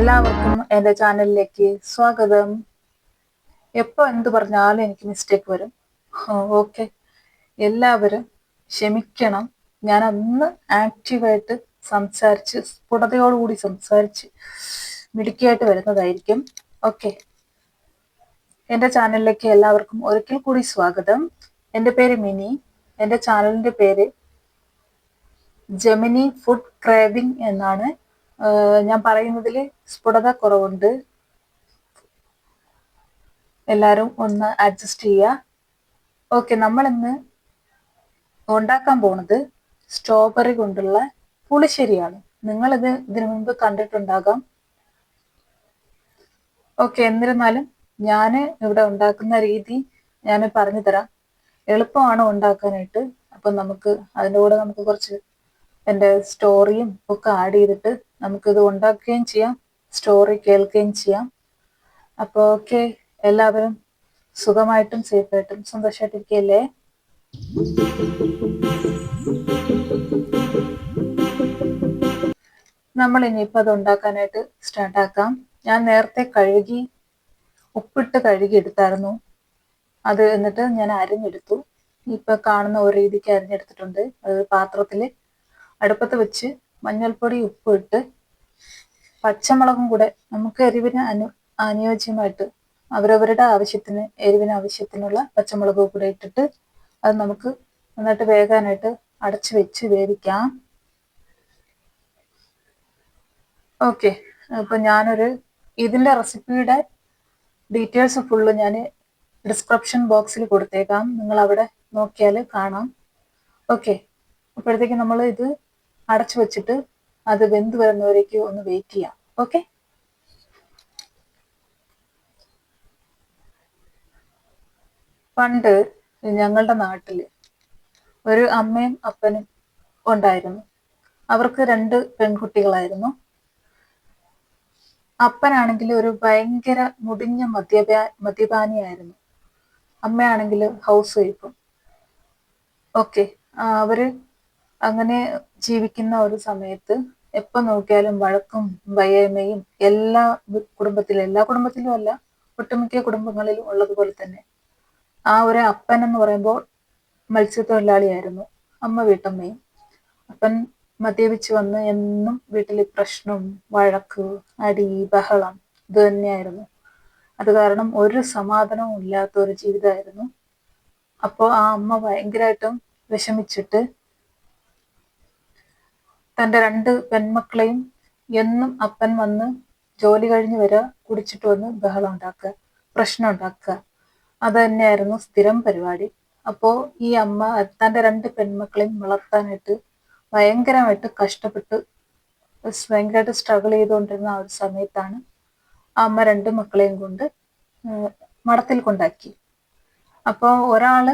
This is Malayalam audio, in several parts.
എല്ലാവർക്കും എന്റെ ചാനലിലേക്ക് സ്വാഗതം. എപ്പോൾ എന്ത് പറഞ്ഞാലും എനിക്ക് മിസ്റ്റേക്ക് വരും. ഓക്കെ എല്ലാവരും ക്ഷമിക്കണം. ഞാൻ അന്ന് ആക്റ്റീവായിട്ട് സംസാരിച്ച് സ്ഫുടതയോടുകൂടി സംസാരിച്ച് മിടുക്കിയായിട്ട് വരുന്നതായിരിക്കും. ഓക്കെ എന്റെ ചാനലിലേക്ക് എല്ലാവർക്കും ഒരിക്കൽ കൂടി സ്വാഗതം. എന്റെ പേര് മിനി. എന്റെ ചാനലിന്റെ പേര് ജെമിനി ഫുഡ് ക്രേവിംഗ് എന്നാണ്. ഞാൻ പറയുന്നതിൽ സ്ഫുടത കുറവുണ്ട്. എല്ലാവരും ഒന്ന് അഡ്ജസ്റ്റ് ചെയ്യുക. ഓക്കെ നമ്മൾ ഇന്ന് ഉണ്ടാക്കാൻ പോണത് സ്ട്രോബെറി കൊണ്ടുള്ള പുളിശ്ശേരിയാണ്. നിങ്ങളിത് ഇതിനു മുമ്പ് കണ്ടിട്ടുണ്ടാകാം. ഓക്കെ എന്നിരുന്നാലും ഞാൻ ഇവിടെ ഉണ്ടാക്കുന്ന രീതി ഞാൻ പറഞ്ഞു തരാം. എളുപ്പമാണ് ഉണ്ടാക്കാനായിട്ട്. അപ്പം നമുക്ക് അതിന്റെ കൂടെ നമുക്ക് കുറച്ച് എന്റെ സ്റ്റോറിയും ഒക്കെ ആഡ് ചെയ്തിട്ട് നമുക്കിത് ഉണ്ടാക്കുകയും ചെയ്യാം. സ്റ്റോറി കേൾക്കുകയും ചെയ്യാം. അപ്പോൾ ഓക്കെ എല്ലാവരും സുഖമായിട്ടും സേഫായിട്ടും സന്തോഷമായിട്ടിരിക്കുകയല്ലേ നമ്മൾ ഇനിയിപ്പോൾ അത് ഉണ്ടാക്കാനായിട്ട് സ്റ്റാർട്ടാക്കാം ഞാൻ നേരത്തെ കഴുകി ഉപ്പിട്ട് കഴുകി എടുത്തായിരുന്നു. അത് എന്നിട്ട് ഞാൻ അരിഞ്ഞെടുത്തു. ഇപ്പൊ കാണുന്ന ഒരു രീതിക്ക് അരിഞ്ഞെടുത്തിട്ടുണ്ട്. അത് പാത്രത്തിൽ അടുപ്പത്ത് വെച്ച് മഞ്ഞൾപ്പൊടി ഉപ്പ് ഇട്ട് പച്ചമുളകും കൂടെ നമുക്ക് എരിവിന് അനു അനുയോജ്യമായിട്ട് അവരവരുടെ ആവശ്യത്തിന് എരിവിന് ആവശ്യത്തിനുള്ള പച്ചമുളക് കൂടെ ഇട്ടിട്ട് അത് നമുക്ക് നന്നായിട്ട് വേകാനായിട്ട് അടച്ചു വെച്ച് വേവിക്കാം. ഓക്കെ. അപ്പൊ ഞാനൊരു ഇതിന്റെ റെസിപ്പിയുടെ ഡീറ്റെയിൽസ് ഫുള്ള് ഞാൻ ഡിസ്ക്രിപ്ഷൻ ബോക്സിൽ കൊടുത്തേക്കാം. നിങ്ങൾ അവിടെ നോക്കിയാൽ കാണാം. ഓക്കെ. അപ്പോഴത്തേക്ക് നമ്മൾ ഇത് അടച്ചു വെച്ചിട്ട് അത് വെന്ത് വരുന്നവരേക്ക് ഒന്ന് വെയിറ്റ് ചെയ്യാം. ഓക്കെ പണ്ട് ഞങ്ങളുടെ നാട്ടിൽ ഒരു അമ്മയും അപ്പനും ഉണ്ടായിരുന്നു. അവർക്ക് രണ്ട് പെൺകുട്ടികളായിരുന്നു. അപ്പനാണെങ്കിൽ ഒരു ഭയങ്കര മുടിഞ്ഞ മദ്യപാ മദ്യപാനിയായിരുന്നു. അമ്മയാണെങ്കിൽ ഹൗസ് വൈഫും ഓക്കെ അവർ അങ്ങനെ ജീവിക്കുന്ന ഒരു സമയത്ത് എപ്പോ നോക്കിയാലും വഴക്കും വയ്യായ്മയും എല്ലാ കുടുംബത്തിലും എല്ലാ കുടുംബത്തിലും അല്ല ഒട്ടുമിക്ക കുടുംബങ്ങളിലും ഉള്ളതുപോലെ തന്നെ. ആ ഒരു അപ്പൻ എന്ന് പറയുമ്പോൾ മത്സ്യത്തൊഴിലാളിയായിരുന്നു അമ്മ വീട്ടമ്മയും. അപ്പൻ മദ്യപിച്ച് വന്ന് എന്നും വീട്ടിൽ പ്രശ്നം വഴക്ക് അടി ബഹളം ഇത് തന്നെയായിരുന്നു. അത് കാരണം ഒരു സമാധാനവും ഇല്ലാത്ത ഒരു ജീവിതമായിരുന്നു. അപ്പോൾ ആ അമ്മ ഭയങ്കരമായിട്ടും വിഷമിച്ചിട്ട് തന്റെ രണ്ട് പെൺമക്കളെയും എന്നും അപ്പൻ വന്ന് ജോലി കഴിഞ്ഞ് വരിക കുടിച്ചിട്ട് വന്ന് ബഹളം ഉണ്ടാക്കുക പ്രശ്നം ഉണ്ടാക്കുക അത് തന്നെയായിരുന്നു സ്ഥിരം പരിപാടി. അപ്പോ ഈ അമ്മ തന്റെ രണ്ട് പെൺമക്കളെയും വളർത്താനായിട്ട് ഭയങ്കരമായിട്ട് കഷ്ടപ്പെട്ട് ഭയങ്കരമായിട്ട് സ്ട്രഗിൾ ചെയ്തുകൊണ്ടിരുന്ന ആ ഒരു സമയത്താണ് അമ്മ രണ്ട് മക്കളെയും കൊണ്ട് മഠത്തിൽ കൊണ്ടാക്കി. അപ്പോ ഒരാൾ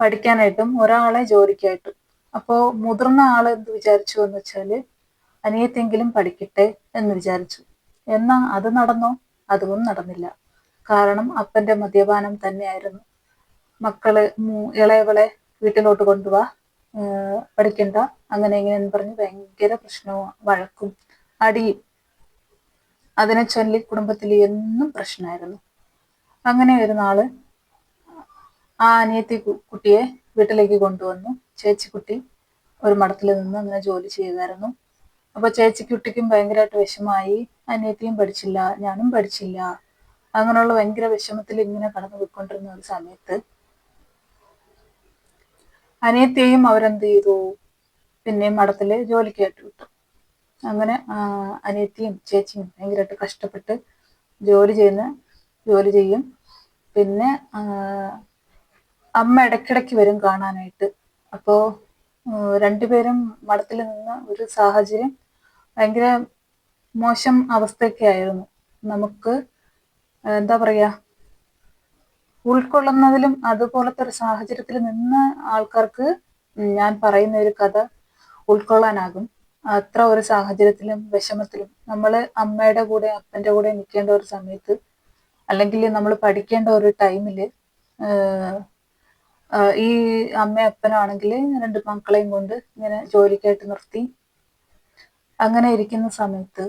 പഠിക്കാനായിട്ടും ഒരാളെ ജോലിക്കായിട്ടും അപ്പോൾ മുതിർന്ന ആൾ എന്ത് വിചാരിച്ചു എന്ന് വെച്ചാൽ അനിയത്തെങ്കിലും പഠിക്കട്ടെ എന്ന് വിചാരിച്ചു. എന്നാൽ അത് നടന്നോ? അതും നടന്നില്ല. കാരണം അപ്പന്റെ മദ്യപാനം തന്നെയായിരുന്നു. മക്കൾ ഇളയവളെ വീട്ടിലോട്ട് കൊണ്ടുപോവാ പഠിക്കണ്ട അങ്ങനെ ഇങ്ങനെ പറഞ്ഞ് ഭയങ്കര പ്രശ്നവും വഴക്കും അടിയും. അതിനെ ചൊല്ലി കുടുംബത്തിൽ എന്നും പ്രശ്നമായിരുന്നു. അങ്ങനെ ഒരു നാൾ ആ അനിയത്തി കുട്ടിയെ വീട്ടിലേക്ക് കൊണ്ടുവന്നു. ചേച്ചിക്കുട്ടി ഒരു മഠത്തിൽ നിന്ന് അങ്ങനെ ജോലി ചെയ്യുമായിരുന്നു അപ്പൊ ചേച്ചിക്കുട്ടിക്കും ഭയങ്കരമായിട്ട് വിഷമായി അനിയത്തിയും പഠിച്ചില്ല ഞാനും പഠിച്ചില്ല. അങ്ങനെയുള്ള ഭയങ്കര വിഷമത്തിൽ ഇങ്ങനെ കടന്നു പോയിക്കൊണ്ടിരുന്ന ഒരു സമയത്ത് അനിയത്തെയും അവരെന്ത് ചെയ്തു? പിന്നെയും മഠത്തിൽ ജോലിക്കായിട്ട് വിട്ടു. അങ്ങനെ അനിയത്തിയും ചേച്ചിയും ഭയങ്കരമായിട്ട് കഷ്ടപ്പെട്ട് ജോലി ചെയ്യുന്ന ജോലി ചെയ്യും. പിന്നെ അമ്മ ഇടയ്ക്കിടയ്ക്ക് വരും കാണാനായിട്ട്. അപ്പോൾ രണ്ടുപേരും മഠത്തിൽ നിന്ന ഒരു സാഹചര്യം ഭയങ്കര മോശം അവസ്ഥയൊക്കെ ആയിരുന്നു. നമുക്ക് എന്താ പറയാ ഉൾക്കൊള്ളുന്നതിലും അതുപോലത്തെ ഒരു സാഹചര്യത്തിൽ നിന്ന ആൾക്കാർക്ക് ഞാൻ പറയുന്ന ഒരു കഥ ഉൾക്കൊള്ളാനാകും. അത്ര ഒരു സാഹചര്യത്തിലും വിഷമത്തിലും നമ്മൾ അമ്മയുടെ കൂടെ അപ്പന്റെ കൂടെ നിൽക്കേണ്ട ഒരു സമയത്ത് അല്ലെങ്കിൽ നമ്മൾ പഠിക്കേണ്ട ഒരു ടൈമിൽ ഈ അമ്മ അപ്പനാണെങ്കിൽ രണ്ട് മക്കളെയും കൊണ്ട് ഇങ്ങനെ ജോലിക്കായിട്ട് നിർത്തി. അങ്ങനെ ഇരിക്കുന്ന സമയത്ത്